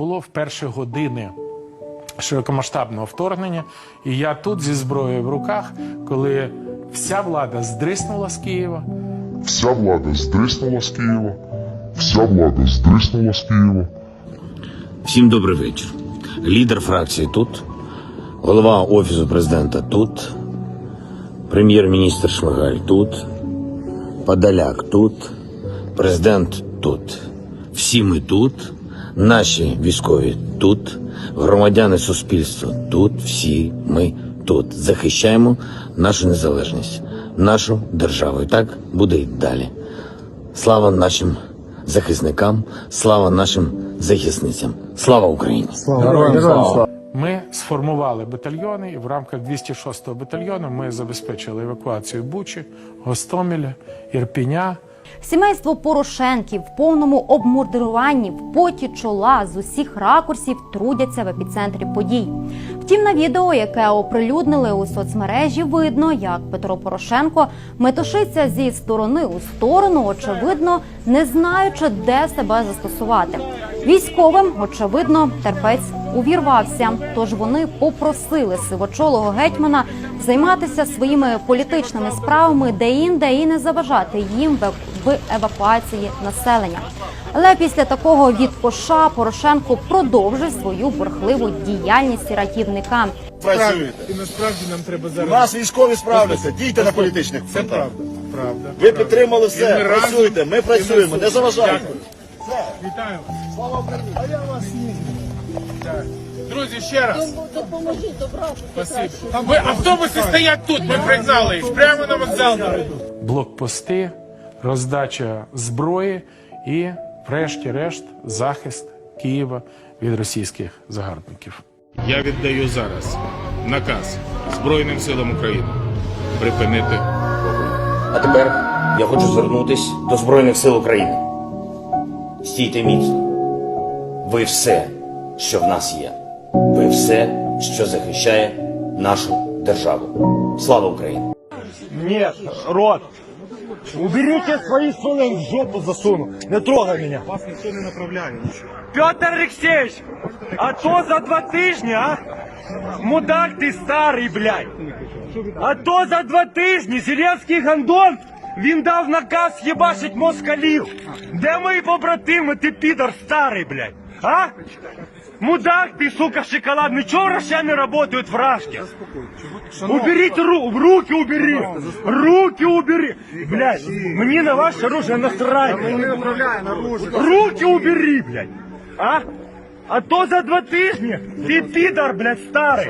Було в перші години широкомасштабного вторгнення, і я тут зі зброєю в руках, коли вся влада здриснула з Києва, Вся влада здриснула з Києва. Вся влада здриснула з Києва. Всім добрий вечір. Лідер фракції тут, голова офісу президента тут, прем'єр-міністр Шмигаль тут, Подоляк тут, президент тут. Всі ми тут, наші військові тут, громадяни суспільства тут, всі ми тут. Захищаємо нашу незалежність, нашу державу. І так буде і далі. Слава нашим захисникам, слава нашим захисницям. Слава Україні! Слава! ми сформували батальйони, і в рамках 206-го батальйону ми забезпечили евакуацію Бучі, Гостомеля, Ірпіня. Сімейство Порошенків в повному обмундируванні в поті чола з усіх ракурсів трудяться в епіцентрі подій. Втім, на відео, яке оприлюднили у соцмережі, видно, як Петро Порошенко метушиться зі сторони у сторону, очевидно, не знаючи, де себе застосувати. Військовим, очевидно, терпець увірвався. Тож вони попросили сивочолого гетьмана займатися своїми політичними справами де-інде і не заважати їм в евакуації населення. Але після такого відкоша Порошенко продовжив свою бурхливу діяльність рятівника. працюєте. І насправді нам треба У нас військові справляться, дійте на політичних Це правда. Правда. Ви підтримали все, ми працюйте, ми працюємо, не заважайте. Вітаю. Слава Україні. А я вас. Друзі, ще раз. Допоможіть добрати. Спасибо. Ви автобуси стоять тут. Ми пригнали їх прямо на вокзал. блокпости, роздача зброї і, врешті-решт, захист Києва від російських загарбників. Я віддаю зараз наказ Збройним силам України припинити А тепер я хочу звернутись до Збройних сил України. Стійте міцно. Ви все, що в нас є. Ви все, що захищає нашу державу. Слава Україні! Нет, рот. Уберите свои стволы в жопу засуну. Не трогай меня. Вас ніхто не направляє нічого. Петр Алексеевич, а то за два тижні, а? Мудак ти старий, блядь. А то за два тижні Зеленський гандон, він дав наказ їбашить москалів. Де мої побратими, ти підар старий, блядь. А? Мудак ты, сука, шоколадный. Чего росяне работают в Рашке? Уберите ру руки убери! Руки убери! Блядь, мне на ваше оружие насрать! Руки убери, блядь! А? А то за два тижні ти підар, блядь, старий.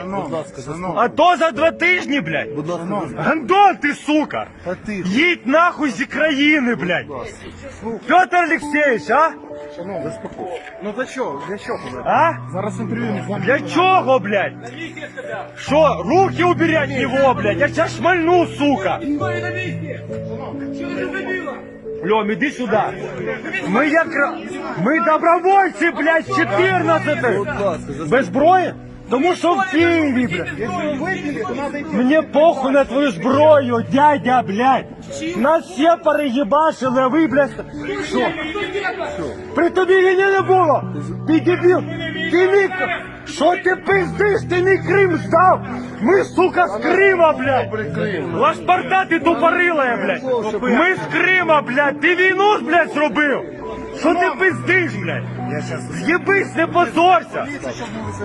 А то за два тижні, блядь. Гандон ти, сука. Їдь нахуй зі країни, блядь. Петр Олексійович, а? Ну за що? Для чого? А? Зараз інтерв'ю не вам. Для чого, блядь? Що, руки от него, блядь? Я сейчас шмальну, сука! Льом, іди сюди. Ми як... Ми добровольці, блядь, 14 Без зброї? Тому що в Києві, блядь. Мені похуй на твою зброю, дядя, блядь. Нас всі переїбашили, а ви, блядь, що? При тобі війни не було. Ти дебіл. Ти мій... Що ти пиздиш? Ти мій Крим здав. Ми, сука, з Крима, блядь. Лашпарта ти тупорила, блядь. Ми з Крима, блядь. Ти війну, блядь, зробив. Що ти пиздиш, блядь? З'єбись, не позорся.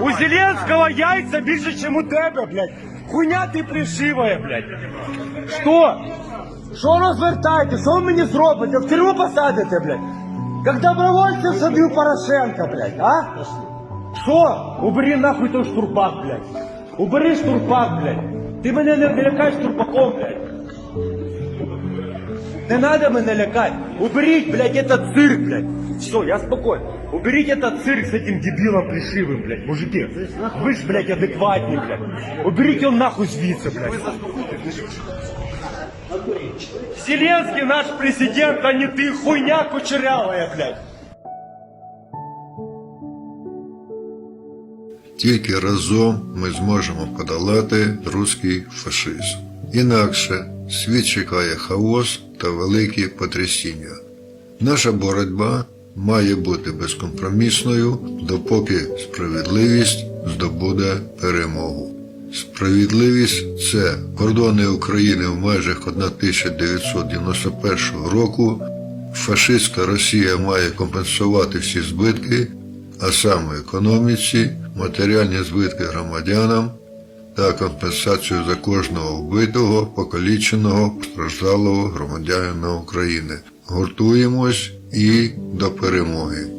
У Зеленського яйця більше, ніж у тебе, блядь. Хуйня ти пришиває, блядь. Що? Що розвертаєте? Що ви мені зробите? В тюрму посадите, блядь? Как добровольцев садил Порошенко, блядь, а? Що? Убери нахуй той штурпак, блядь. Убери штурпак, блядь. Ти мене не, не лякай штурпаком, блядь. Не надо мене лякать. Уберите, блядь, этот цирк, блядь. Все, я спокоен. Уберите этот цирк с этим дебилом плешивым, блядь, мужики. Вы ж, блядь, адекватнее, блядь. Уберите он нахуй звідси, блядь. Зеленский наш президент, а не ты, хуйня кучерявая, блядь. Тільки разом ми зможемо подолати руський фашизм. Інакше світ чекає хаос та великі потрясіння. Наша боротьба має бути безкомпромісною, допоки справедливість здобуде перемогу. Справедливість це кордони України в межах 1991 року. Фашистська Росія має компенсувати всі збитки, а саме економіці, матеріальні збитки громадянам та компенсацію за кожного вбитого, покаліченого, постраждалого громадянина України. Гуртуємось і до перемоги.